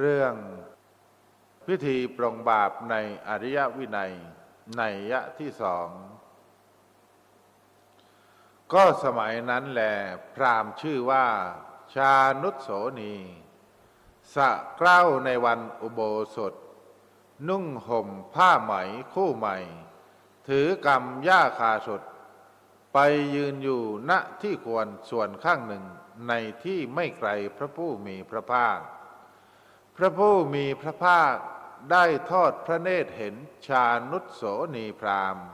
เรื่องพิธีปรงบาปในอริยวินัยในยะที่สอง ก็สมัยนั้นแหลพราหมณ์ชื่อว่าชานุสโสนีสะเกล้าในวันอุโบสถ นุ่งห่มผ้าไหมคู่ใหม่ ถือกำย่าคาสด ไปยืนอยู่ณที่ควรส่วนข้างหนึ่งในที่ไม่ไกลพระผู้มีพระภาค พระผู้มีพระภาคได้ทอดพระเนตรเห็นชานุสโสนีพราหม์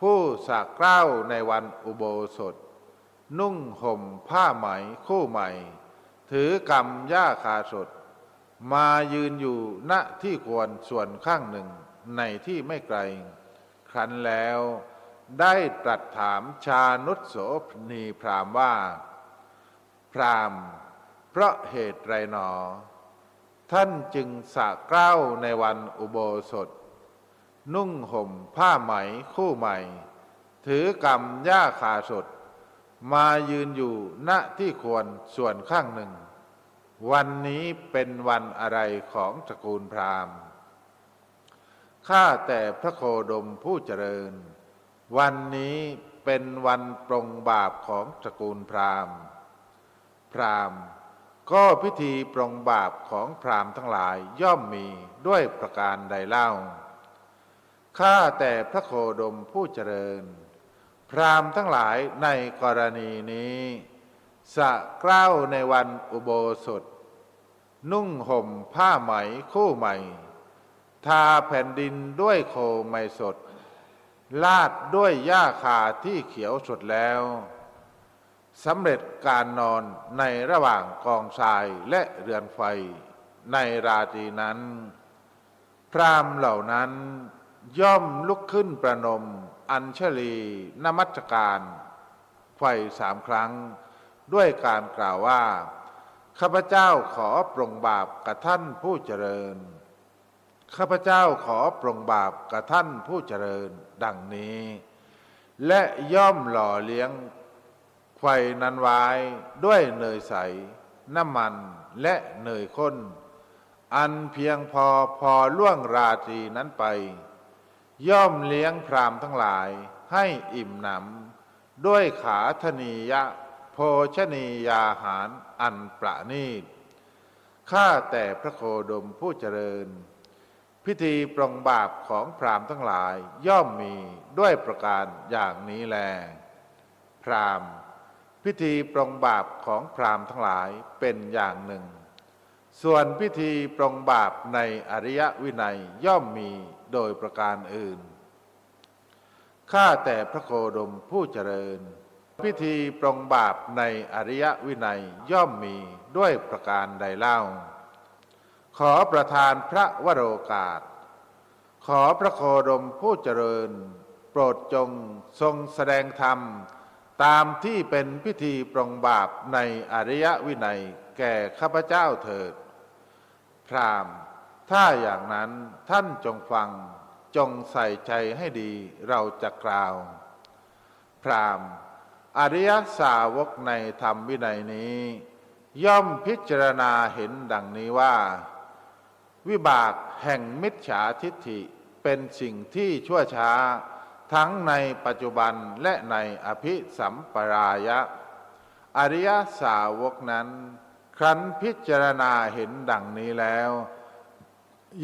ผู้สักเกล้าในวันอุโบสถ นุ่งห่มผ้าไหมคู่ใหม่ ถือกำย่าคาสด มายืนอยู่ณที่ควรส่วนข้างหนึ่งในที่ไม่ไกล ครั้นแล้วได้ตรัสถามชานุสโสนีพราหมว่า พราหม์เพราะเหตุไรหนอ ท่านจึงสะเกล้าในวันอุโบสถ นุ่งห่มผ้าไหมคู่ใหม่ ถือกำย่าคาสด มายืนอยู่ณที่ควรส่วนข้างหนึ่ง วันนี้เป็นวันอะไรของตระกูลพราหมณ์ข้าแต่พระโคดมผู้เจริญ วันนี้เป็นวันปรงบาปของตระกูลพราหมณ์ พราหมณ์ ก็พิธีปรงบาปของพราหมณ์ทั้งหลายย่อมมีด้วยประการใดเล่า ข้าแต่พระโคดมผู้เจริญ พราหมณ์ทั้งหลายในกรณีนี้ สะเกล้าในวันอุโบสถ นุ่งห่มผ้าไหมคู่ใหม่ ทาแผ่นดินด้วยโคไมสด ลาดด้วยหญ้าคาที่เขียวสดแล้ว สำเร็จการนอนในระหว่างกองทรายและเรือนไฟในราตรีนั้น พรามเหล่านั้นย่อมลุกขึ้นประนม อัญชลีนมัสการ ไฟสามครั้ง ด้วยการกล่าวว่า ข้าพเจ้าขอปรงบาปกับท่านผู้เจริญ ข้าพเจ้าขอปรงบาปกับท่านผู้เจริญดังนี้ และย่อมหล่อเลี้ยง ไฟนั้นไว้ด้วยเนยใส น้ำมันและเนยข้น อันเพียงพอพอล่วงราตรีนั้นไป ย่อมเลี้ยงพรามทั้งหลายให้อิ่มหนำด้วยขาธนียะ โภชนียาหารอันประณีตข้าแต่พระโคดมผู้เจริญ พิธีปรองบาปของพรามทั้งหลายย่อมมีด้วยประการอย่างนี้แล พราม พิธีปรงบาปของพรามทั้งหลายเป็นอย่างหนึ่ง ส่วนพิธีปรงบาปในอริยวินัยย่อมมีโดยประการอื่น ข้าแต่พระโคดมผู้เจริญ พิธีปรงบาปในอริยวินัยย่อมมีด้วยประการใดเล่า ขอประทานพระวโรกาส ขอพระโคดมผู้เจริญ โปรดจงทรงแสดงธรรม ตามที่เป็นพิธีปรองบาปในอริยวินัยแก่ข้าพเจ้าเถิด พรามถ้าอย่างนั้นท่านจงฟังจงใส่ใจให้ดีเราจะกล่าว พรามอริยสาวกในธรรมวินัยนี้ ย่อมพิจารณาเห็นดังนี้ว่า วิบากแห่งมิจฉาทิฏฐิเป็นสิ่งที่ชั่วช้า ทั้งในปัจจุบันและในอภิสัมปรายะ อริยสาวกนั้น ครั้นพิจารณาเห็นดังนี้แล้ว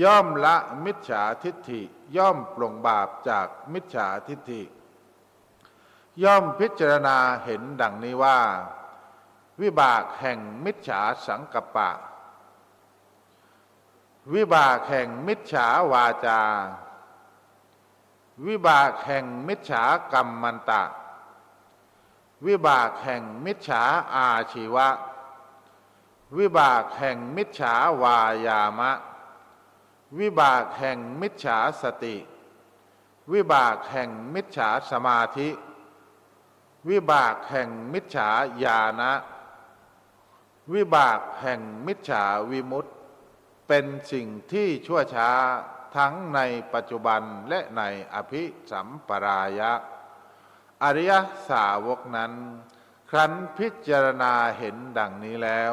ย่อมละมิจฉาทิฏฐิย่อมปลงบาปจากมิจฉาทิฏฐิ ย่อมพิจารณาเห็นดังนี้ว่า วิบากแห่งมิจฉาสังกัปปะ วิบากแห่งมิจฉาวาจา วิบากแห่งมิจฉากรรมมันตะ วิบากแห่งมิจฉาอาชีวะ วิบากแห่งมิจฉาวายามะ วิบากแห่งมิจฉาสติ วิบากแห่งมิจฉาสมาธิ วิบากแห่งมิจฉาญาณะวิบากแห่งมิจฉาวิมุตเป็นสิ่งที่ชั่วช้า ทั้งในปัจจุบันและในอภิสัมปรายะ อริยสาวกนั้น ครั้นพิจารณาเห็นดังนี้แล้ว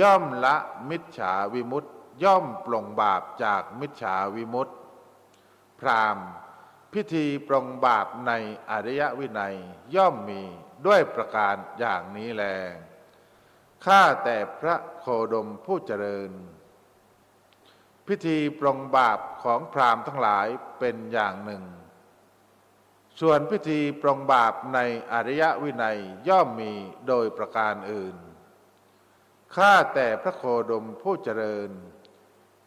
ย่อมละมิจฉาวิมุตติย่อมปลงบาปจากมิจฉาวิมุตติ พราหมณ์พิธีปลงบาปในอริยวินัยย่อมมีด้วยประการอย่างนี้แล ข้าแต่พระโคดมผู้เจริญ พิธีปลงบาปของพราหมณ์ทั้งหลายเป็นอย่างหนึ่ง ส่วนพิธีปลงบาปในอริยวินัยย่อมมีโดยประการอื่น ข้าแต่พระโคดมผู้เจริญ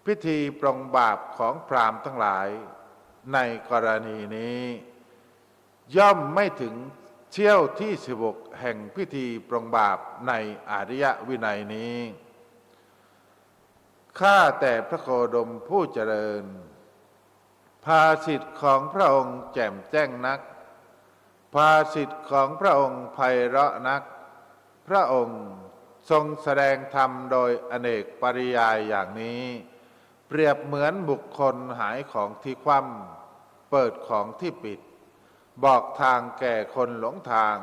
พิธีปลงบาปของพราหมณ์ทั้งหลายในกรณีนี้ ย่อมไม่ถึงเที่ยวที่สิบกแห่งพิธีปรงบาปในอริยวินัยนี้ ข้าแต่พระโคดมผู้เจริญ ภาสิทธิ์ของพระองค์แจ่มแจ้งนัก ภาสิทธิ์ของพระองค์ไพเราะนัก พระองค์ทรงแสดงธรรมโดยอเนกปริยายอย่างนี้ เปรียบเหมือนบุคคลหายของที่คว่ำเปิดของที่ปิด บอกทางแก่คนหลงทาง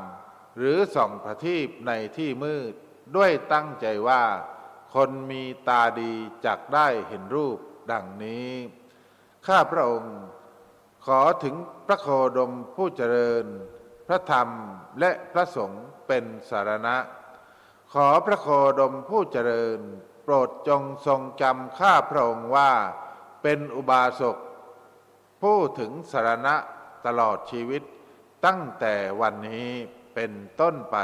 หรือส่องประทีปในที่มืดด้วยตั้งใจว่า คนมีตาดีจักได้เห็นรูปดังนี้ ข้าพระองค์ขอถึงพระโคดมผู้เจริญ พระธรรมและพระสงฆ์เป็นสารณะ ขอพระโคดมผู้เจริญ โปรดจงทรงจำข้าพระองค์ว่า เป็นอุบาสกผู้ถึงสารณะตลอดชีวิตตั้งแต่วันนี้เป็นต้นไป